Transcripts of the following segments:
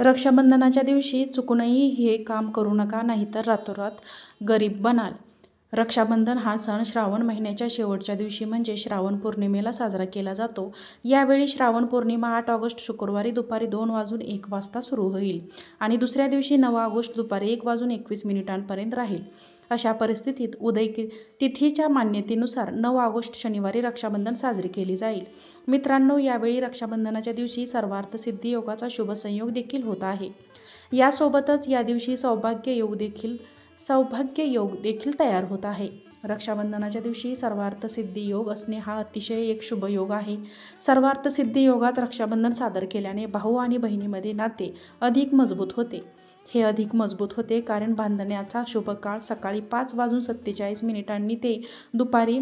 रक्षाबंधनाच्या दिवशी चुकूनही हे काम करू नका नाहीतर रातोरात गरीब बनाल. रक्षाबंधन हा सण श्रावण महिन्याच्या शेवटच्या दिवशी म्हणजे श्रावण पौर्णिमेला साजरा केला जातो. यावेळी श्रावण पौर्णिमा आठ ऑगस्ट शुक्रवारी दुपारी दोन वाजून एक वाजता सुरू होईल आणि दुसऱ्या दिवशी नऊ ऑगस्ट दुपारी एक वाजून एकवीस मिनिटांपर्यंत राहील. अशा परिस्थितीत उदय तिथीच्या मान्यतेनुसार नऊ ऑगस्ट शनिवारी रक्षाबंधन साजरी केली जाईल. मित्रांनो यावेळी रक्षाबंधनाच्या दिवशी सर्वार्थ सिद्धी योगाचा शुभ संयोग देखील होत आहे. यासोबतच या दिवशी सौभाग्य योग देखील सौभाग्य योग देखील तयार होत आहे. रक्षाबंधनाच्या दिवशी सर्वार्थ सिद्धी योग असणे हा अतिशय एक शुभ योग आहे. सर्वार्थ सिद्धी योगात रक्षाबंधन सादर केल्याने भाऊ आणि बहिणीमध्ये नाते अधिक मजबूत होते. हे अधिक मजबूत होते कारण बांधण्याचा शुभ काळ सकाळी पाच वाजून सत्तेचाळीस मिनिटांनी ते दुपारी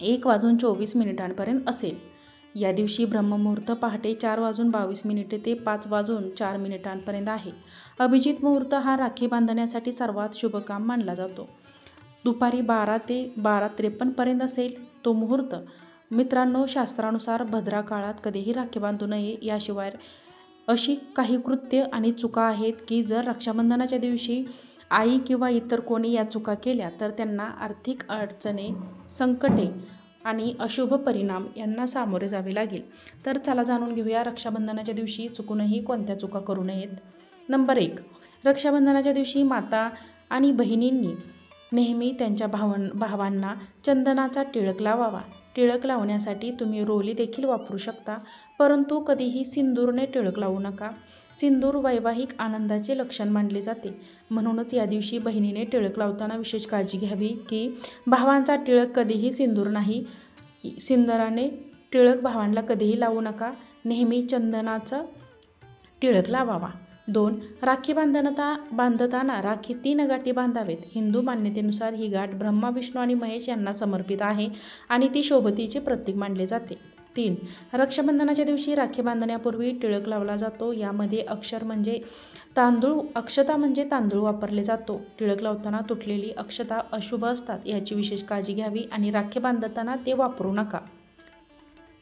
एक वाजून चोवीस मिनिटांपर्यंत असेल. या दिवशी ब्रह्ममुहूर्त पहाटे चार वाजून बावीस मिनिटे ते पाच वाजून चार मिनिटांपर्यंत आहे. अभिजित मुहूर्त हा राखी बांधण्यासाठी सर्वात शुभ काम मानला जातो. दुपारी बारा ते बारा त्रेपन्नपर्यंत असेल तो मुहूर्त. मित्रांनो शास्त्रानुसार भद्रा काळात कधीही राखी बांधू नये याशिवाय अशी काही कृत्य आणि चुका आहेत की जर रक्षाबंधनाच्या दिवशी आई किंवा इतर कोणी या चुका केल्या तर त्यांना आर्थिक अडचणी संकटे आणि अशुभ परिणाम यांना सामोरे जावे लागेल. तर चला जाणून घेऊया रक्षाबंधनाच्या दिवशी चुकूनही कोणत्या चुका करू नयेत. नंबर एक रक्षाबंधनाच्या दिवशी माता आणि बहिणींनी नेहमी त्यांच्या भावन भावांना चंदनाचा टिळक लावावा. टिळक लावण्यासाठी तुम्ही रोली देखील वापरू शकता. परंतु कधीही सिंदूरने टिळक लावू नका. सिंदूर वैवाहिक आनंदाचे लक्षण मानले जाते. म्हणूनच या दिवशी बहिणीने टिळक लावताना विशेष काळजी घ्यावी की भावांचा टिळक कधीही सिंदूर नाही. सिंदराने टिळक भावांना कधीही लावू नका. नेहमी चंदनाचा टिळक लावावा. दोन राखी बांधनता बांधताना राखी तीन गाठी बांधावेत. हिंदू मान्यतेनुसार ही गाठ ब्रह्मा विष्णू आणि महेश यांना समर्पित आहे आणि ती शोभतीचे प्रतीक मानले जाते. तीन. रक्षाबंधनाच्या दिवशी राखी बांधण्यापूर्वी टिळक लावला जातो. यामध्ये अक्षर म्हणजे तांदूळ अक्षता म्हणजे तांदूळ वापरले जातो. टिळक लावताना तुटलेली अक्षता अशुभ असतात याची विशेष काळजी घ्यावी आणि राखी बांधताना ते वापरू नका.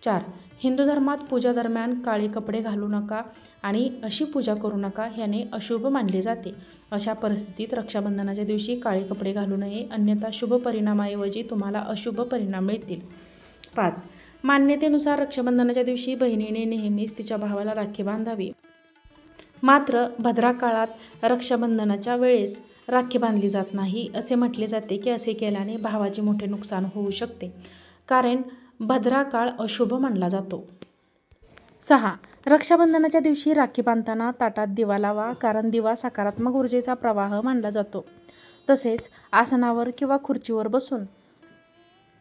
चार. हिंदू धर्मात पूजा दरम्यान काळे कपडे घालू नका आणि अशी पूजा करू नका ह्याने अशुभ मानले जाते. अशा परिस्थितीत रक्षाबंधनाच्या दिवशी काळे कपडे घालू नये अन्यथा शुभ परिणामाऐवजी तुम्हाला अशुभ परिणाम मिळतील. पाच. मान्यतेनुसार रक्षाबंधनाच्या दिवशी बहिणीने नेहमीच तिच्या भावाला राखी बांधावी. मात्र भद्रा काळात रक्षाबंधनाच्या वेळेस राखी बांधली जात नाही असे म्हटले जाते की असे केल्याने भावाचे मोठे नुकसान होऊ शकते. कारण भद्रा काळ अशुभ मानला जातो. सहा. रक्षाबंधनाच्या दिवशी राखी बांधताना ताटात दिवा लावा कारण दिवा सकारात्मक ऊर्जेचा प्रवाह मानला जातो. तसेच आसनावर किंवा खुर्चीवर बसून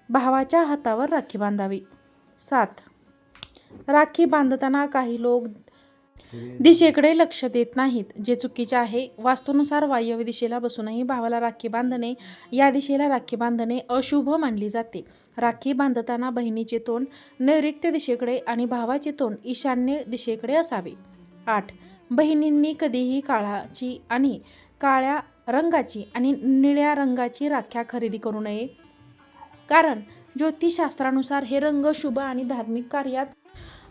भावाच्या हातावर राखी बांधावी. सात. राखी बांधताना काही लोक दिशेकडे लक्ष देत नाहीत. जे चुकीचे आहे वास्तूनुसार वायव्य दिशेला बसूनही भावाला राखी बांधणे या दिशेला राखी बांधणे अशुभ मानली जाते. राखी बांधताना बहिणीचे तोंड नैऋत्य दिशेकडे आणि भावाचे तोंड ईशान्य दिशेकडे असावे. आठ. बहिणींनी कधीही काळाची आणि काळ्या रंगाची आणि निळ्या रंगाची राख्या खरेदी करू नये. कारण ज्योतिषशास्त्रानुसार हे रंग शुभ आणि धार्मिक कार्यात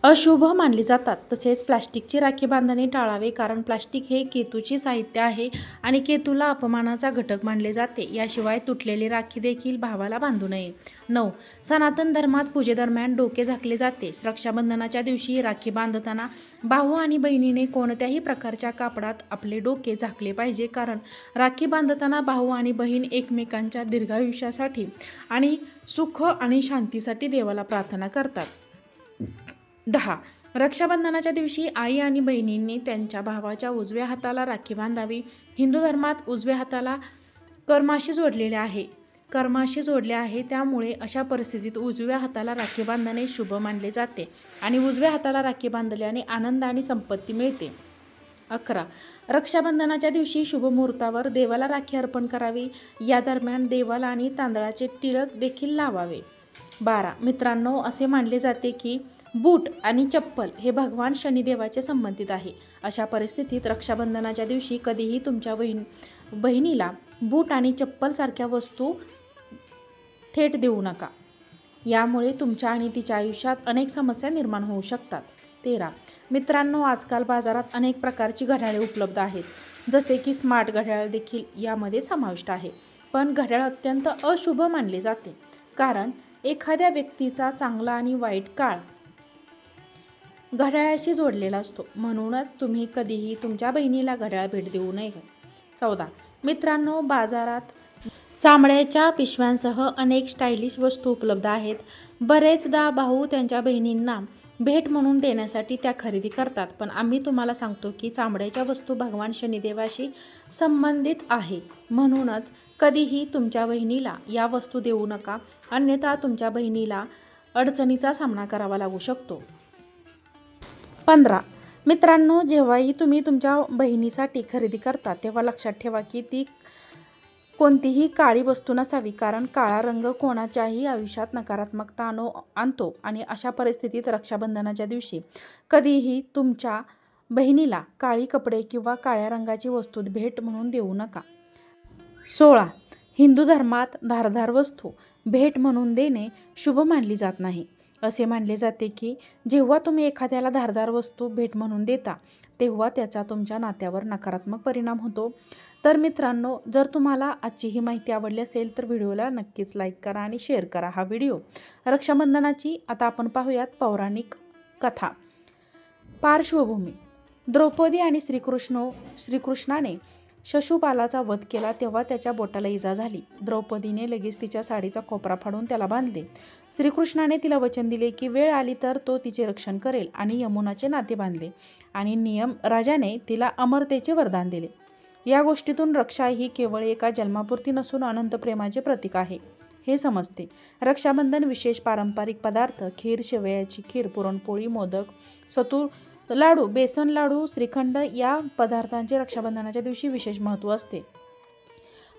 अशुभ मानले जातात. तसेच प्लास्टिकची राखी बांधणे टाळावे कारण प्लास्टिक हे केतूचे साहित्य आहे आणि केतूला अपमानाचा घटक मानले जाते. याशिवाय तुटलेली राखी देखील भावाला बांधू नये. नऊ. सनातन धर्मात पूजेदरम्यान डोके झाकले जाते. रक्षाबंधनाच्या दिवशी राखी बांधताना भाऊ आणि बहिणीने कोणत्याही प्रकारच्या कापडात आपले डोके झाकले पाहिजे कारण राखी बांधताना भाऊ आणि बहीण एकमेकांच्या दीर्घायुष्यासाठी आणि सुख आणि शांतीसाठी देवाला प्रार्थना करतात. दहा. रक्षाबंधनाच्या दिवशी आई आणि बहिणींनी त्यांच्या भावाच्या उजव्या हाताला राखी बांधावी. हिंदू धर्मात उजव्या हाताला कर्माशी जोडलेले आहे. कर्माशी जोडले आहे त्यामुळे अशा परिस्थितीत उजव्या हाताला राखी बांधणे शुभ मानले जाते आणि उजव्या हाताला राखी बांधल्याने आनंद आणि संपत्ती मिळते. अकरा. रक्षाबंधनाच्या दिवशी शुभ मुहूर्तावर देवाला राखी अर्पण करावी. या दरम्यान देवाला आणि तांदळाचे टिळक देखील लावावे. बारा. मित्रांनो असे मानले जाते की बूट आणि चप्पल हे भगवान शनिदेवाचे संबंधित आहे. अशा परिस्थितीत रक्षाबंधनाच्या दिवशी कधीही तुमच्या बहीण बहिणीला बूट आणि चप्पलसारख्या वस्तू थेट देऊ नका. यामुळे तुमच्या आणि तिच्या आयुष्यात अनेक समस्या निर्माण होऊ शकतात. तेरा. मित्रांनो आजकाल बाजारात अनेक प्रकारची घड्याळे उपलब्ध आहेत. जसे की स्मार्ट घड्याळ देखील यामध्ये समाविष्ट आहे. पण घड्याळ अत्यंत अशुभ मानले जाते. कारण एखाद्या व्यक्तीचा चांगला आणि वाईट काळ घड्याळाशी जोडलेला असतो. म्हणूनच तुम्ही कधीही तुमच्या बहिणीला घड्याळ भेट देऊ नये. चौदा. मित्रांनो बाजारात चामड्याच्या पिशव्यांसह अनेक स्टायलिश वस्तू उपलब्ध आहेत. बरेचदा भाऊ त्यांच्या बहिणींना भेट म्हणून देण्यासाठी त्या खरेदी करतात. पण आम्ही तुम्हाला सांगतो की चामड्याच्या वस्तू भगवान शनिदेवाशी संबंधित आहे. म्हणूनच कधीही तुमच्या बहिणीला या वस्तू देऊ नका. अन्यथा तुमच्या बहिणीला अडचणीचा सामना करावा लागू शकतो. पंधरा. मित्रांनो जेव्हाही तुम्ही तुमच्या बहिणीसाठी खरेदी करता तेव्हा लक्षात ठेवा की ती कोणतीही काळी वस्तू नसावी कारण काळा रंग कोणाच्याही आयुष्यात नकारात्मकता आणो आणतो आणि अशा परिस्थितीत रक्षाबंधनाच्या दिवशी कधीही तुमच्या बहिणीला काळी कपडे किंवा काळ्या रंगाची वस्तू भेट म्हणून देऊ नका. सोळा. हिंदू धर्मात धारदार वस्तू भेट म्हणून देणे शुभ मानली जात नाही. असे मानले जाते की जेव्हा तुम्ही एखाद्याला धारदार वस्तू भेट म्हणून देता तेव्हा त्याचा तुमच्या नात्यावर नकारात्मक परिणाम होतो. तर मित्रांनो जर तुम्हाला आजची ही माहिती आवडली असेल तर व्हिडिओला नक्कीच लाईक करा आणि शेअर करा हा व्हिडिओ. रक्षाबंधनाची आता आपण पाहूयात पौराणिक कथा. पार्श्वभूमी. द्रौपदी आणि श्रीकृष्ण श्रीकृष्णाने शशुपालाचा वध केला तेव्हा त्याच्या बोटाला इजा झाली. द्रौपदीने लगेच तिच्या साडीचा कोपरा फाडून त्याला बांधले. श्रीकृष्णाने तिला वचन दिले की वेळ आली तर तो तिचे रक्षण करेल आणि यमुनाचे नाते बांधले आणि नियम राजाने तिला अमरतेचे वरदान दिले. या गोष्टीतून रक्षा ही केवळ एका जन्मापुरती नसून अनंत प्रेमाचे प्रतीक आहे. हे समजते. रक्षाबंधन विशेष पारंपरिक पदार्थ खीर शेवयाची खीर पुरणपोळी मोदक सतूर लाडू बेसन लाडू श्रीखंड या पदार्थांचे रक्षाबंधनाच्या दिवशी विशेष महत्त्व असते.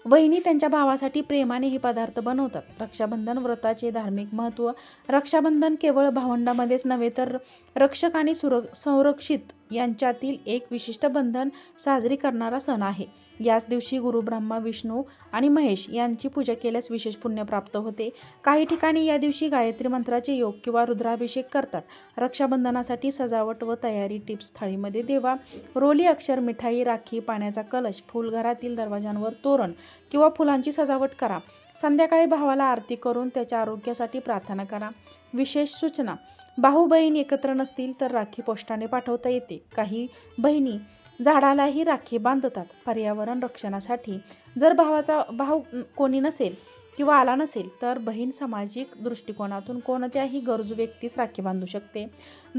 वहिनी त्यांच्या भावासाठी प्रेमाने हे पदार्थ बनवतात. रक्षाबंधन व्रताचे धार्मिक महत्त्व. रक्षाबंधन केवळ भावंडामध्येच नव्हे तर रक्षक आणि सुर संरक्षित यांच्यातील एक विशिष्ट बंधन साजरी करणारा सण आहे. याच दिवशी गुरु ब्रह्मा विष्णू आणि महेश यांची पूजा केल्यास विशेष पुण्य प्राप्त होते. काही ठिकाणी या दिवशी गायत्री मंत्राचे योग किंवा रुद्राभिषेक करतात. रक्षाबंधनासाठी सजावट व तयारी टिप्स थाळीमध्ये देवा. रोली अक्षर मिठाई राखी पाण्याचा कलश फूल घरातील दरवाजांवर तोरण किंवा फुलांची सजावट करा. संध्याकाळी भावाला आरती करून त्याच्या आरोग्यासाठी प्रार्थना करा. विशेष सूचना. भाऊ बहीण एकत्र नसतील तर राखी पोस्टाने पाठवता येते. काही बहिणी झाडालाही राखी बांधतात. पर्यावरण रक्षणासाठी जर भावाचा भाव कोणी नसेल किंवा आला नसेल तर बहीण सामाजिक दृष्टिकोनातून कोणत्याही गरजू व्यक्तीस राखी बांधू शकते.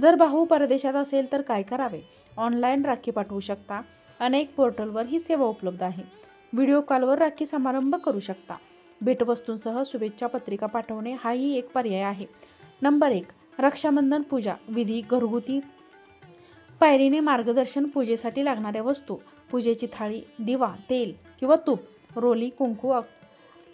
जर भाऊ परदेशात असेल तर काय करावे? ऑनलाईन राखी पाठवू शकता. अनेक पोर्टलवर ही सेवा उपलब्ध आहे. व्हिडिओ कॉलवर राखी समारंभ करू शकता. भेटवस्तूंसह शुभेच्छा पत्रिका पाठवणे हाही एक पर्याय आहे. नंबर एक रक्षाबंधन पूजा विधी घरगुती पायरीने मार्गदर्शन पूजेसाठी लागणाऱ्या वस्तू पूजेची थाळी दिवा तेल किंवा तूप रोली कुंकू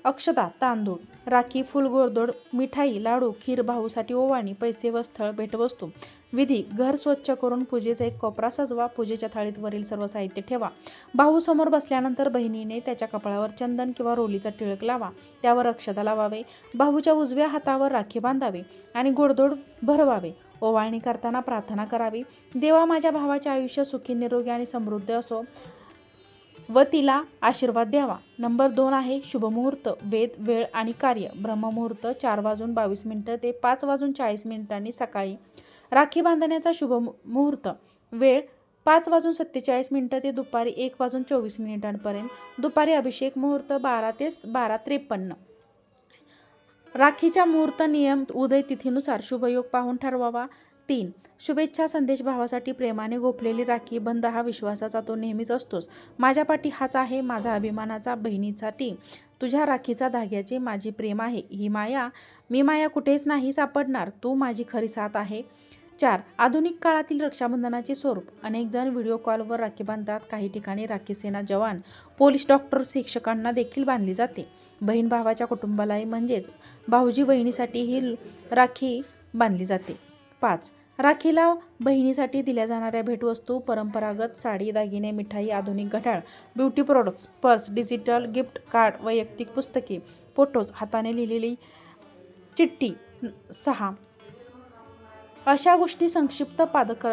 अक्षता तांदूळ राखी फुलगोरदोड मिठाई लाडू खीर भाऊसाठी ओवाणी पैसे व स्थळ भेटवस्तू विधी घर स्वच्छ करून पूजेचा एक कोपरा सजवा पूजेच्या थाळीत वरील सर्व साहित्य ठेवा. भाऊ समोर बसल्यानंतर बहिणीने त्याच्या कपाळावर चंदन किंवा रोलीचा टिळक लावा. त्यावर अक्षता लावावे. भाऊच्या उजव्या हातावर राखी बांधावे आणि गोडदोड भरवावे. ओवाळणी करताना प्रार्थना करावी. देवा माझ्या भावाचे आयुष्य सुखी निरोगी आणि समृद्ध असो व तिला आशीर्वाद द्यावा. नंबर दोन आहे शुभमुहूर्त वेद वेळ आणि कार्य. ब्रह्ममुहूर्त चार वाजून बावीस मिनटं ते पाच वाजून चाळीस मिनिटांनी सकाळी. राखी बांधण्याचा शुभ मुहूर्त वेळ पाच वाजून सत्तेचाळीस मिनटं ते दुपारी एक वाजून चोवीस मिनिटांपर्यंत. दुपारी अभिषेक मुहूर्त बारा ते बारा त्रेपन्न. राखीच्या मुहूर्त नियम उदय तिथीनुसार शुभयोग पाहून ठरवावा. तीन शुभेच्छा संदेश भावासाठी प्रेमाने गोपलेली राखी बंद हा विश्वासाचा तो नेहमीच असतोच. माझ्या पाठी हाच आहे माझा अभिमानाचा बहिणीसाठी तुझ्या राखीचा धाग्याचे माझी प्रेम आहे ही माया. मी माया कुठेच नाही सापडणार तू माझी खरी साथ आहे. चार आधुनिक काळातील रक्षाबंधनाचे स्वरूप. अनेक जण व्हिडिओ कॉलवर राखी बांधतात. काही ठिकाणी राखी सेना जवान पोलीस डॉक्टर शिक्षकांना देखील बांधली जाते. बहीण भावाच्या कुटुंबालाही म्हणजेच भाऊजी बहिणीसाठी ही राखी बांधली जाते. पाच राखीला बहिणीसाठी दिल्या जाणाऱ्या भेटवस्तू परंपरागत साडी दागिने मिठाई आधुनिक घड्याळ beauty products purse digital gift card वैयक्तिक पुस्तके फोटोज हाताने लिहिलेली चिठ्ठी सहा अशा गोष्टी संक्षिप्त पादक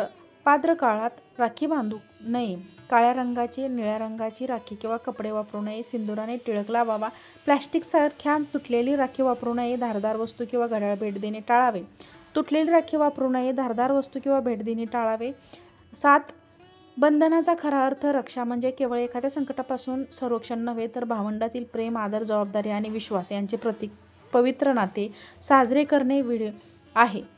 पाद्र काळात राखी बांधू नये. काळ्या रंगाची निळ्या रंगाची राखी किंवा कपडे वापरू नये. सिंदुराने टिळक लावावा. प्लॅस्टिकसारख्या तुटलेली राखी वापरू नये. धारदार वस्तू किंवा घड्याळ भेट देणे टाळावे. तुटलेली राखी वापरू नये. धारदार वस्तू किंवा भेट देणे टाळावे. सात बंधनाचा खरा अर्थ रक्षा म्हणजे केवळ एखाद्या संकटापासून संरक्षण नव्हे तर भावंडातील प्रेम आदर जबाबदारी आणि विश्वास यांचे प्रतीक पवित्र नाते साजरे करणे विड आहे.